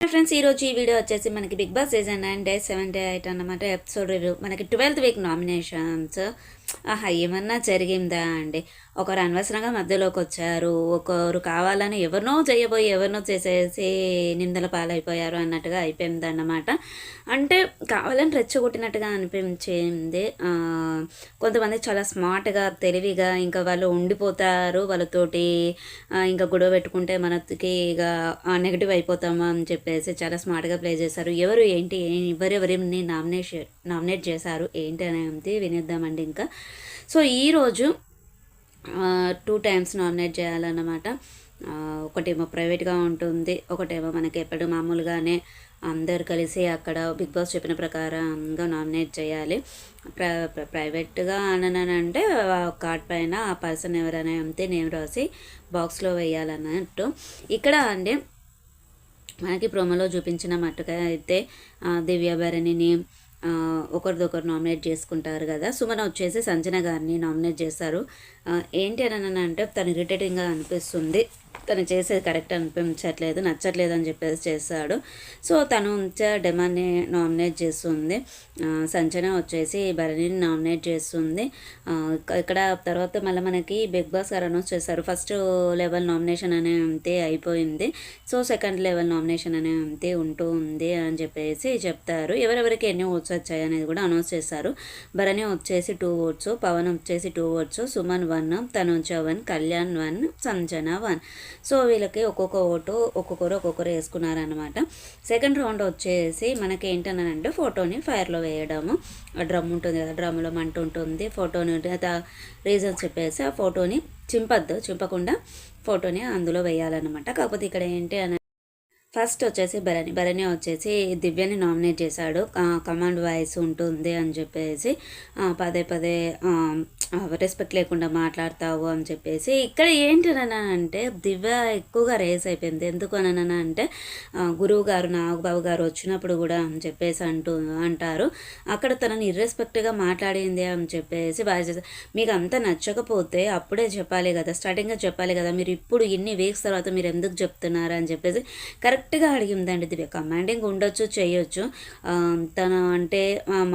Friends ఈ రోజు ఈ వీడియో వచ్చేసి మనకి Big Boss season nine day seven day eight అన్నమాట ఎపిసోడ్ రివ్యూ మనకి ట్వెల్త్ వీక్ నామినేషన్స్ ఆహా ఏమన్నా జరిగిందా అండి? ఒకరు అనవసరంగా మధ్యలోకి వచ్చారు ఒకరు కావాలని ఎవరినో చేయబోయి ఎవరినో చేసేసి నిందల పాలైపోయారు అన్నట్టుగా అయిపోయింది అన్నమాట అంటే కావాలని రెచ్చగొట్టినట్టుగా అనిపించింది. కొంతమంది చాలా స్మార్ట్గా తెలివిగా ఇంకా వాళ్ళు ఉండిపోతారు వాళ్ళతోటి. ఇంకా గొడవ పెట్టుకుంటే మనకి ఇక నెగిటివ్ అయిపోతామా అని చెప్పేసి చాలా స్మార్ట్గా ప్లే చేశారు. ఎవరు ఏంటి ఎవరెవరిని నామినేషన్ నామినేట్ చేశారు ఏంటి అనేది వినిద్దామండి ఇంకా. సో ఈరోజు టూ టైమ్స్ నామినేట్ చేయాలన్నమాట. ఒకటేమో ప్రైవేట్గా ఉంటుంది ఒకటేమో మనకి ఎప్పుడు మామూలుగానే అందరు కలిసి అక్కడ బిగ్ బాస్ చెప్పిన ప్రకారంగా నామినేట్ చేయాలి. ప్ర ప్రైవేట్గా అననంటే కార్డ్ పైన ఆ పర్సన్ ఎవరైనా అంతే నేమ్ రాసి బాక్స్లో వేయాలన్నట్టు. ఇక్కడ అండి మనకి ప్రోమోలో చూపించిన మట్టుగా అయితే దివ్య భరణిని ఒకరిదొకరు నామినేట్ చేసుకుంటారు కదా. సుమన వచ్చేసి సంజన గారిని నామినేట్ చేశారు. ఏంటి అని అంటే తను ఇరిటేటింగ్గా అనిపిస్తుంది. తను చేసేది కరెక్ట్ అనిపించట్లేదు నచ్చట్లేదు అని చెప్పేసి చేశాడు. సో తను డెమాన్ని నామినేట్ చేస్తుంది. సంచన వచ్చేసి భరణిని నామినేట్ చేస్తుంది. ఇక్కడ తర్వాత మళ్ళీ మనకి బిగ్ బాస్ గారు అనౌన్స్ చేశారు. ఫస్ట్ లెవెల్ నామినేషన్ అనే అంతే అయిపోయింది. సో సెకండ్ లెవెల్ నామినేషన్ అనే అంతే ఉంటూ ఉంది అని చెప్పేసి చెప్తారు. ఎవరెవరికి ఎన్ని ఓట్స్ వచ్చాయి అనేది కూడా అనౌన్స్ చేశారు. భరణి వచ్చేసి టూ ఓట్స్ పవన్ వచ్చేసి two votes Suman one Tanuja one Kalyan one Sanjana one. So వీళ్ళకి ఒక్కొక్క ఓటు ఒక్కొక్కరు ఒక్కొక్కరు వేసుకున్నారనమాట సెకండ్ రౌండ్ వచ్చేసి మనకి ఏంటనంటే ఫోటోని ఫైర్లో వేయడము. డ్రమ్ ఉంటుంది కదా డ్రమ్లో మంట ఉంటుంది ఫోటోని రీజన్స్ చెప్పేసి ఆ ఫోటోని చింపద్దు చింపకుండా ఫోటోని అందులో వేయాలన్నమాట. కాకపోతే ఇక్కడ ఏంటి అని ఫస్ట్ వచ్చేసి భరణి. భరణి వచ్చేసి దివ్యని నామినేట్ చేశాడు. కమాండ్ వాయిస్ ఉంటుంది అని చెప్పేసి పదే పదే రెస్పెక్ట్ లేకుండా మాట్లాడతావు అని చెప్పేసి. ఇక్కడ ఏంటి అంటే దివ్య ఎక్కువగా రేస్ అయిపోయింది. ఎందుకు అననా అంటే గురువు గారు నాగబాబు గారు వచ్చినప్పుడు కూడా అని చెప్పేసి అంటూ అంటారు. అక్కడ తనని ఇర్రెస్పెక్ట్గా మాట్లాడింది అని చెప్పేసి బాగా మీకు అంత నచ్చకపోతే అప్పుడే చెప్పాలి కదా. స్టార్టింగ్గా చెప్పాలి కదా. మీరు ఇప్పుడు ఇన్ని వీక్స్ తర్వాత మీరు ఎందుకు చెప్తున్నారు? అని చెప్పేసి. కరెక్ట్ కరెక్ట్గా అడిగిందండి దివ్య. కమాండింగ్ ఉండొచ్చు చేయొచ్చు. తను అంటే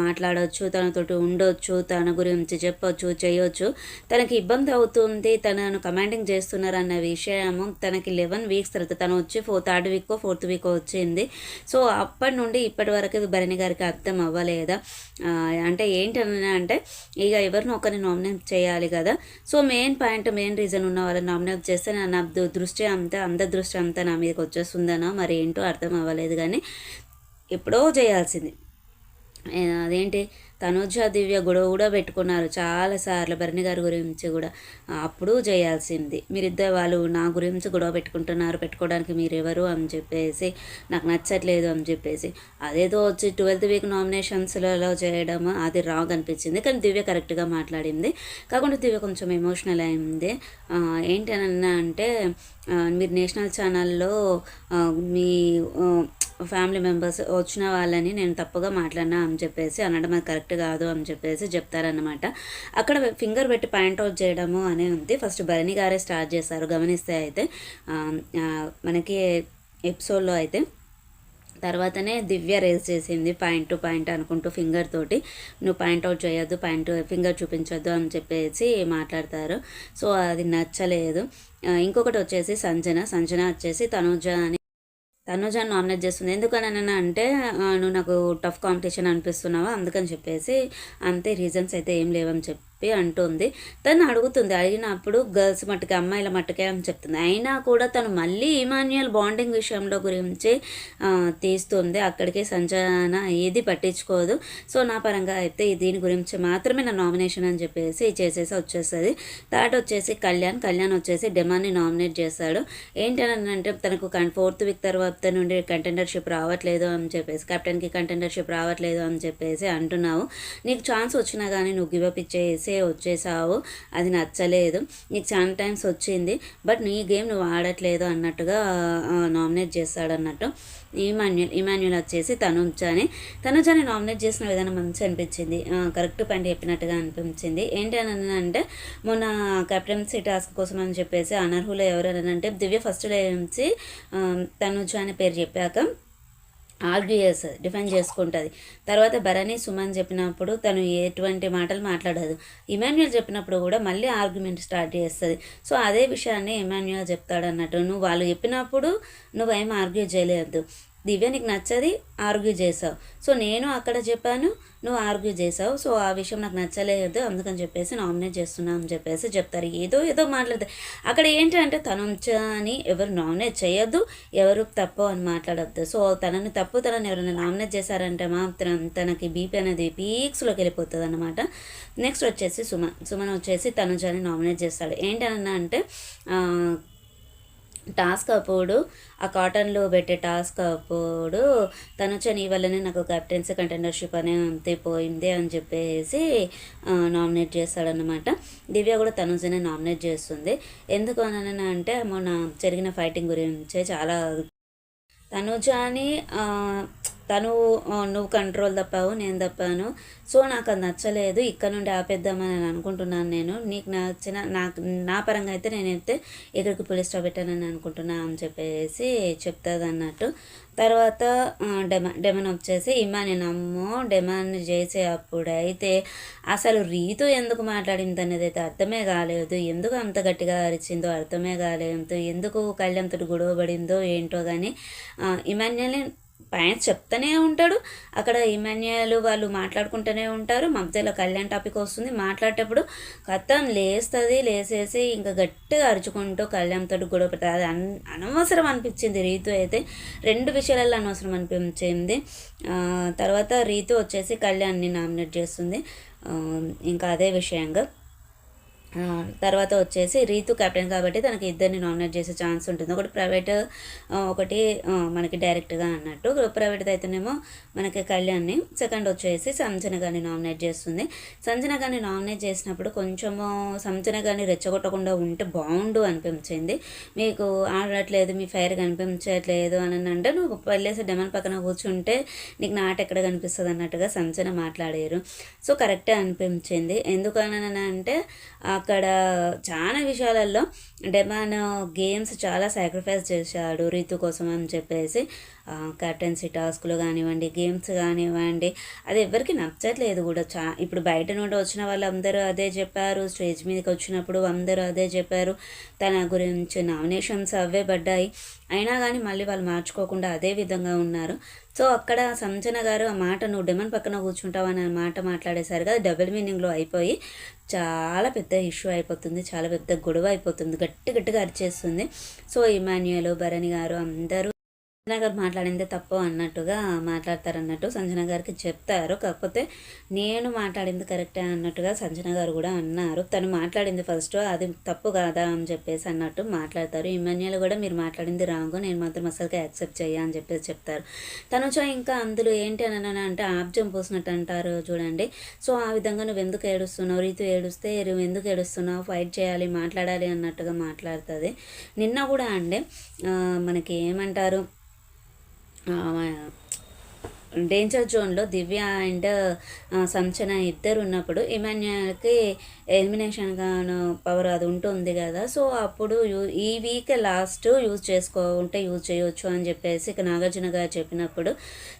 మాట్లాడవచ్చు తనతోటి ఉండొచ్చు తన గురించి చెప్పొచ్చు చేయొచ్చు. తనకి ఇబ్బంది అవుతుంది తనను కమాండింగ్ చేస్తున్నారు అన్న విషయము తనకి లెవెన్ వీక్స్ తర్వాత. తను వచ్చి four third week fourth week వచ్చింది. సో అప్పటి నుండి ఇప్పటి వరకు భరణి గారికి అర్థం అవ్వలేదా? అంటే ఏంటని అంటే ఇక ఎవరిని ఒకరిని నామినేట్ చేయాలి కదా. So main point main reason ఉన్న వాళ్ళని నామినేట్ చేస్తే నా దృష్టి అంతా అందరి దృష్టి అంతా నా మీదకి వచ్చేస్తుందనో? మరి ఏంటో అర్థం అవ్వలేదు కానీ ఎప్పుడో చేయాల్సింది. అదేంటి? తనుజ దివ్య గొడవ కూడా పెట్టుకున్నారు. చాలాసార్లు భరణి గారి గురించి కూడా. అప్పుడు చేయాల్సింది. మీరిద్దరు వాళ్ళు నా గురించి గొడవ పెట్టుకుంటున్నారు పెట్టుకోవడానికి మీరు ఎవరు అని చెప్పేసి నాకు నచ్చట్లేదు అని చెప్పేసి. అదేదో వచ్చి ట్వెల్త్ వీక్ నామినేషన్స్లలో చేయడం అది రాంగ్ అనిపించింది. కానీ దివ్య కరెక్ట్గా మాట్లాడింది. కాకుండా దివ్య కొంచెం ఎమోషనల్ అయింది. ఏంటనన్నా అంటే మీరు నేషనల్ ఛానల్లో మీ ఫ్యామిలీ మెంబర్స్ వచ్చిన వాళ్ళని నేను తప్పుగా మాట్లాడినా అని చెప్పేసి అనడం అది కరెక్ట్ కాదు అని చెప్పేసి చెప్తారనమాట అక్కడ ఫింగర్ పెట్టి పాయింట్ అవుట్ చేయడము అనే ఉంది. ఫస్ట్ భరణి గారే స్టార్ట్ చేస్తారు గమనిస్తే అయితే మనకి ఎపిసోడ్లో అయితే. తర్వాతనే దివ్య రేస్ చేసింది పాయింట్ టు పాయింట్ అనుకుంటూ ఫింగర్ తోటి. నువ్వు పాయింట్ అవుట్ చేయొద్దు పాయింట్ ఫింగర్ చూపించొద్దు అని చెప్పేసి మాట్లాడతారు. సో అది నచ్చలేదు. ఇంకొకటి వచ్చేసి సంజన. సంజన వచ్చేసి తనుజ అని తనుజ నామినేట్ చేస్తుంది. ఎందుకని అంటే నువ్వు నాకు టఫ్ కాంపిటీషన్ అనిపిస్తున్నావా? అందుకని చెప్పేసి అంతే రీజన్స్ అయితే ఏం లేవని చెప్పి అంటుంది. తను అడుగుతుంది అడిగినప్పుడు గర్ల్స్ మట్టుకే అమ్మాయిల మట్టుకే అని చెప్తుంది. అయినా కూడా తను మళ్ళీ ఇమాన్యుయల్ బాండింగ్ విషయంలో గురించి తీస్తుంది. అక్కడికే సంచలన ఏది పట్టించుకోదు. సో నా పరంగా అయితే దీని గురించి మాత్రమే నా నామినేషన్ అని చెప్పేసి చేసేసి వచ్చేస్తుంది. థర్డ్ వచ్చేసి కళ్యాణ్. కళ్యాణ్ వచ్చేసి డెమాన్ని నామినేట్ చేస్తాడు. ఏంటని అంటే తనకు ఫోర్త్ వీక్ తర్వాత నుండి కంటెండర్షిప్ రావట్లేదు అని చెప్పేసి కెప్టెన్కి కంటెండర్షిప్ రావట్లేదు అని చెప్పేసి అంటున్నావు. నీకు ఛాన్స్ వచ్చినా కానీ నువ్వు గివప్ ఇచ్చేసి వచ్చేసావు. అది నచ్చలేదు. నీకు చాలా టైమ్స్ వచ్చింది. బట్ నీ గేమ్ నువ్వు ఆడట్లేదు అన్నట్టుగా నామినేట్ చేస్తాడు అన్నట్టు ఇమాన్యుల్ ఇమాన్యుల్ వచ్చేసి తనుజాని. తనుజాని నామినేట్ చేసిన విధానం మంచి అనిపించింది. కరెక్ట్ పని చెప్పినట్టుగా అనిపించింది. ఏంటి అని అంటే మొన్న కెప్టెన్సీ టాస్క్ కోసం అని చెప్పేసి అనర్హులు ఎవరు అని అంటే దివ్య ఫస్ట్ లేచి నుంచి తనుజ అనే పేరు చెప్పాక ఆర్గ్యూ చేస్తుంది డిఫెండ్ చేసుకుంటుంది. తర్వాత భరణి సుమన్ చెప్పినప్పుడు తను ఎటువంటి మాటలు మాట్లాడదు. ఇమాన్యుయల్ చెప్పినప్పుడు కూడా మళ్ళీ ఆర్గ్యుమెంట్ స్టార్ట్ చేస్తుంది. సో అదే విషయాన్ని ఇమాన్యుయల్ చెప్తాడు అన్నట్టు నువ్వు వాళ్ళు చెప్పినప్పుడు నువ్వేం ఆర్గ్యూ చేయలేదు. దివ్య నీకు నచ్చది ఆర్గ్యూ చేసావు. సో నేను అక్కడ చెప్పాను నువ్వు ఆర్గ్యూ చేసావు. సో ఆ విషయం నాకు నచ్చలేదు అందుకని చెప్పేసి నామినేట్ చేస్తున్నా అని చెప్పేసి చెప్తారు. ఏదో ఏదో మాట్లాడతారు. అక్కడ ఏంటంటే తను అని ఎవరు నామినేట్ చేయొద్దు ఎవరు తప్పు అని మాట్లాడద్దు. సో తనని తప్పు తనని ఎవరైనా నామినేట్ చేశారంటే మాత్రం తనకి బీపీ అనేది పీక్స్లోకి వెళ్ళిపోతుంది అనమాట నెక్స్ట్ వచ్చేసి సుమన్. సుమన్ వచ్చేసి తనుజాని నామినేట్ చేస్తాడు. ఏంటన్నా అంటే టాస్క్ అప్పుడు ఆ కాటన్లో పెట్టే టాస్క్ అప్పుడు తనుచ నీ వల్లనే నాకు కెప్టెన్సీ కంటెండర్షిప్ అనే అంతే పోయింది అని చెప్పేసి నామినేట్ చేస్తాడనమాట దివ్య కూడా తనుజనే నామినేట్ చేస్తుంది. ఎందుకు అని అంటే మొన్న జరిగిన ఫైటింగ్ గురించి చాలా తనుజాని తను నువ్వు కంట్రోల్ తప్పావు నేను తప్పాను. సో నాకు అది నచ్చలేదు. ఇక్కడ నుండి ఆపేద్దామని అనుకుంటున్నాను నేను. నీకు నచ్చిన నాకు నా పరంగా అయితే నేనైతే ఇక్కడికి పోలీస్ స్టాప్ పెట్టానని అనుకుంటున్నా అని చెప్పేసి చెప్తుంది అన్నట్టు. తర్వాత డెమ డెమన్ వచ్చేసి ఇమాని నమ్మో డెమాన్ చేసే అప్పుడైతే అసలు రీతు ఎందుకు మాట్లాడింది అనేది అయితే అర్థమే కాలేదు. ఎందుకు అంత గట్టిగా అరిచిందో అర్థమే కాలేదు. ఎందుకు కళ్యాణ్తో గొడవ పడిందో ఏంటో కానీ ఇమాన్యుల్ని పైన చెప్తూనే ఉంటాడు. అక్కడ ఇమాన్యుయల్ వాళ్ళు మాట్లాడుకుంటూనే ఉంటారు. మధ్యలో కళ్యాణ్ టాపిక్ వస్తుంది. మాట్లాడేటప్పుడు కథం లేస్తుంది లేసేసి ఇంకా గట్టిగా అరుచుకుంటూ కళ్యాణ్తో గొడవ పెడతారు. అది అన్ అనవసరం అనిపించింది రీతు అయితే. రెండు విషయాలలో అనవసరం అనిపించింది. తర్వాత రీతు వచ్చేసి కళ్యాణ్ని నామినేట్ చేస్తుంది. ఇంకా అదే విషయంగా. తర్వాత వచ్చేసి రీతు కెప్టెన్ కాబట్టి తనకి ఇద్దరిని నామినేట్ చేసే ఛాన్స్ ఉంటుంది. ఒకటి ప్రైవేట్ ఒకటి మనకి డైరెక్ట్గా అన్నట్టు. ప్రైవేట్ అయితేనేమో మనకి కళ్యాణ్ని సెకండ్ వచ్చేసి సంజన గారిని నామినేట్ చేస్తుంది. సంజన గారిని నామినేట్ చేసినప్పుడు కొంచెము సంజన గారిని రెచ్చగొట్టకుండా ఉంటే బాగుండు అనిపించింది. మీకు ఆడట్లేదు మీ ఫైర్ కనిపించట్లేదు అని అంటే నువ్వు వెళ్ళేసి డెమన్ పక్కన కూర్చుంటే నీకు నాట ఎక్కడ కనిపిస్తుంది అన్నట్టుగా సంజన మాట్లాడారు. సో కరెక్టే అనిపించింది. ఎందుకని అంటే అక్కడ చాలా విషయాలలో డెమాన్ గేమ్స్ చాలా సాక్రిఫైస్ చేశాడు రీతు కోసం అని చెప్పేసి. కెప్టెన్సీ టాస్క్లు కానివ్వండి గేమ్స్ కానివ్వండి అది ఎవరికి నచ్చట్లేదు కూడా. చా ఇప్పుడు బయట నుండి వచ్చిన వాళ్ళందరూ అదే చెప్పారు. స్టేజ్ మీదకి వచ్చినప్పుడు అందరూ అదే చెప్పారు. తన గురించి నామినేషన్స్ అవే పడ్డాయి. అయినా కానీ మళ్ళీ వాళ్ళు మార్చుకోకుండా అదే విధంగా ఉన్నారు. సో అక్కడ సంజన గారు ఆ మాట నువ్వు డెమన్ పక్కన కూర్చుంటావు అని మాట మాట్లాడేసరికి అది డబుల్ మీనింగ్లో అయిపోయి చాలా పెద్ద ఇష్యూ అయిపోతుంది. చాలా పెద్ద గొడవ అయిపోతుంది. గట్టి గట్టిగా అరిచేస్తుంది. సో ఇమాన్యుయల్ భరణి గారు అందరూ సంజన గారు మాట్లాడిందే తప్పు అన్నట్టుగా మాట్లాడతారు అన్నట్టు సంజన గారికి చెప్తారు. కాకపోతే నేను మాట్లాడింది కరెక్టే అన్నట్టుగా సంజన గారు కూడా అన్నారు. తను మాట్లాడింది ఫస్ట్ అది తప్పు కాదా అని చెప్పేసి అన్నట్టు మాట్లాడతారు. ఇమాన్యుల్ కూడా మీరు మాట్లాడింది రాంగ్ నేను మాత్రం అసలుకే యాక్సెప్ట్ చెయ్య అని చెప్పేసి చెప్తారు. తను ఇంకా అందులో ఏంటి అని అంటే ఆబ్జం పోసినట్టు అంటారు చూడండి. సో ఆ విధంగా నువ్వు ఎందుకు ఏడుస్తున్నావు? రీతు ఏడుస్తే నువ్వు ఎందుకు ఏడుస్తున్నావు? ఫైట్ చేయాలి మాట్లాడాలి అన్నట్టుగా మాట్లాడుతుంది. నిన్న కూడా అండి మనకి ఏమంటారు? డేంజర్ జోన్లో దివ్య అండ్ సంచన ఇద్దరు ఉన్నప్పుడు ఇమాన్యుయల్కి ఎలిమినేషన్ గాను పవర్ అది ఉంటుంది కదా. సో అప్పుడు ఈ వీక్ లాస్ట్ యూజ్ చేసుకో ఉంటే యూజ్ చేయొచ్చు అని చెప్పేసి ఇక నాగార్జున గారు చెప్పినప్పుడు.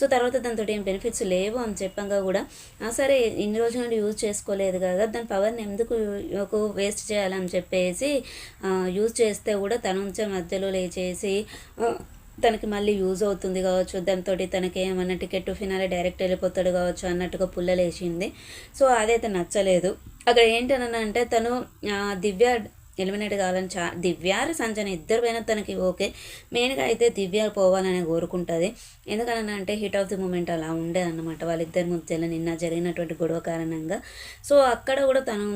సో తర్వాత దాంతో ఏం బెనిఫిట్స్ లేవు అని చెప్పంగా కూడా సరే ఇన్ని రోజుల నుండి యూజ్ చేసుకోలేదు కదా దాని పవర్ని ఎందుకు వేస్ట్ చేయాలని చెప్పేసి యూజ్ చేస్తే కూడా తనుంచే మధ్యలో లేచేసి తనకి మళ్ళీ యూజ్ అవుతుంది కావచ్చు దాంతో తనకి ఏమన్నా టికెట్ ఫినాలే డైరెక్ట్ వెళ్ళిపోతాడు కావచ్చు అన్నట్టుగా పుల్లలేసింది. సో అదైతే నచ్చలేదు. అక్కడ ఏంటనంటే అంటే తను దివ్య ఎలిమినేట్ కావాలని చా దివ్యారు సంజన ఇద్దరు పోయిన తనకి ఓకే. మెయిన్గా అయితే దివ్య పోవాలని కోరుకుంటుంది. ఎందుకని అంటే హిట్ ఆఫ్ ది మూమెంట్ అలా ఉండేదన్నమాట. వాళ్ళిద్దరి మధ్యలో నిన్న జరిగినటువంటి గొడవ కారణంగా. సో అక్కడ కూడా తను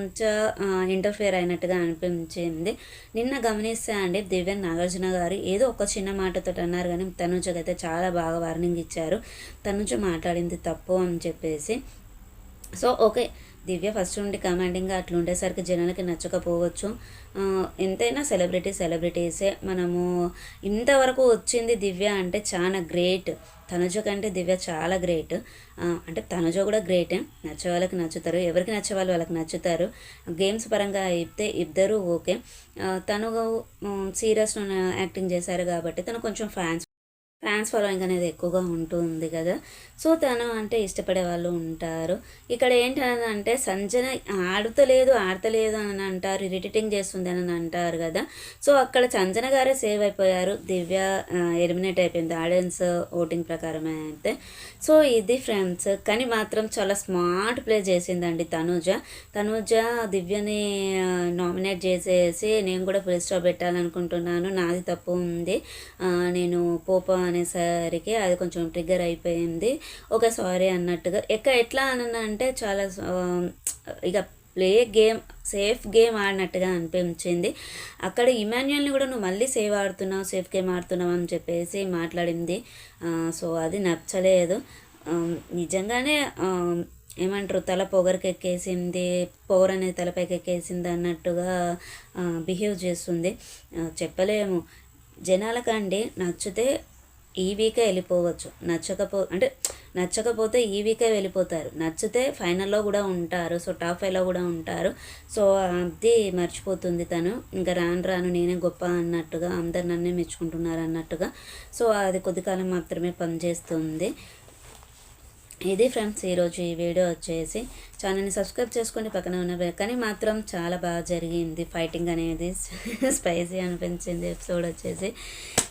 ఇంటర్ఫియర్ అయినట్టుగా అనిపించింది. నిన్న గమనిస్తే అండి దివ్య నాగార్జున గారు ఏదో ఒక చిన్న మాటతో అన్నారు కానీ తనుజకైతే చాలా బాగా వార్నింగ్ ఇచ్చారు. తనుజ మాట్లాడింది తప్పు అని చెప్పేసి. So okay. దివ్య ఫస్ట్ నుండి కమాండింగ్గా అట్లా ఉండేసరికి జనాలకి నచ్చకపోవచ్చు. ఎంతైనా సెలబ్రిటీ సెలబ్రిటీసే. మనము ఇంతవరకు వచ్చింది దివ్య అంటే చాలా గ్రేట్. తనుజ కంటే దివ్య చాలా గ్రేట్. అంటే తనుజ కూడా గ్రేట్. నచ్చే వాళ్ళకి నచ్చుతారు. ఎవరికి నచ్చే వాళ్ళు వాళ్ళకి నచ్చుతారు. గేమ్స్ పరంగా అయితే ఇద్దరు ఓకే. తను సీరియస్ యాక్టింగ్ చేశారు కాబట్టి తను కొంచెం ఫ్యాన్స్ ఫ్యాన్స్ ఫాలోయింగ్ అనేది ఎక్కువగా ఉంటుంది కదా. సో తను అంటే ఇష్టపడే వాళ్ళు ఉంటారు. ఇక్కడ ఏంటంటే సంజన ఆడుతలేదు ఆడతలేదు అని అంటారు ఇరిటేటింగ్ చేస్తుంది అని అంటారు కదా. సో అక్కడ సంజన గారే సేవ్ అయిపోయారు. దివ్య ఎలిమినేట్ అయిపోయింది ఆడియన్స్ ఓటింగ్ ప్రకారమే అయితే. సో ఇది ఫ్రెండ్స్. కానీ మాత్రం చాలా స్మార్ట్ ప్లే చేసిందండి తనుజ. తనుజ దివ్యని నామినేట్ చేసేసి నేను కూడా ఫుల్ స్టాప్ పెట్టాలనుకుంటున్నాను. నాది తప్పు ఉంది. నేను పోపా అనేసరికి అది కొంచెం ట్రిగ్గర్ అయిపోయింది. ఒక సారీ అన్నట్టుగా. ఎక్క ఎట్లా అని అంటే చాలా ఇక ప్లే గేమ్ సేఫ్ గేమ్ ఆడినట్టుగా అనిపించింది. అక్కడ ఇమాన్యుయల్ని కూడా నువ్వు మళ్ళీ సేవ్ ఆడుతున్నావు సేఫ్ గేమ్ ఆడుతున్నావు అని చెప్పేసి మాట్లాడింది. సో అది నచ్చలేదు. నిజంగానే ఏమంటారు తల పొగరికి ఎక్కేసింది పవర్ అనేది తలపైకి ఎక్కేసింది అన్నట్టుగా బిహేవ్ చేస్తుంది. చెప్పలేము. జనాలకండి నచ్చితే ఈ వీకే వెళ్ళిపోవచ్చు. నచ్చకపో అంటే నచ్చకపోతే ఈ వీకే వెళ్ళిపోతారు. నచ్చితే ఫైనల్లో కూడా ఉంటారు. సో టాప్ ఫైవ్లో కూడా ఉంటారు. సో అది మర్చిపోతుంది తను. ఇంకా రాను రాను నేనే గొప్ప అన్నట్టుగా అందరు నన్నే మెచ్చుకుంటున్నారు అన్నట్టుగా. సో అది కొద్ది కాలం మాత్రమే పనిచేస్తుంది. ఇది ఫ్రెండ్స్ ఈరోజు ఈ వీడియో వచ్చేసి. ఛానల్ని సబ్స్క్రైబ్ చేసుకొని పక్కన ఉన్న కానీ మాత్రం చాలా బాగా జరిగింది. ఫైటింగ్ అనేది స్పైసీ అనిపించింది ఎపిసోడ్ వచ్చేసి.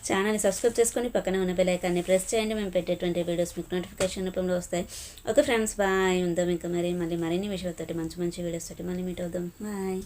ఛానల్ని సబ్స్క్రైబ్ చేసుకొని పక్కన ఉన్న బెలైకాన్ని ప్రెస్ చేయండి. మేము పెట్టేటువంటి వీడియోస్ మీకు నోటిఫికేషన్ రూపంలో వస్తాయి. ఓకే ఫ్రెండ్స్ బాయ్ ఉందాం ఇంకా మరి. మళ్ళీ మరిన్ని విషయాలతోటి మంచి మంచి వీడియోస్ తోటి మళ్ళీ మీట్ అవుదాం. బాయ్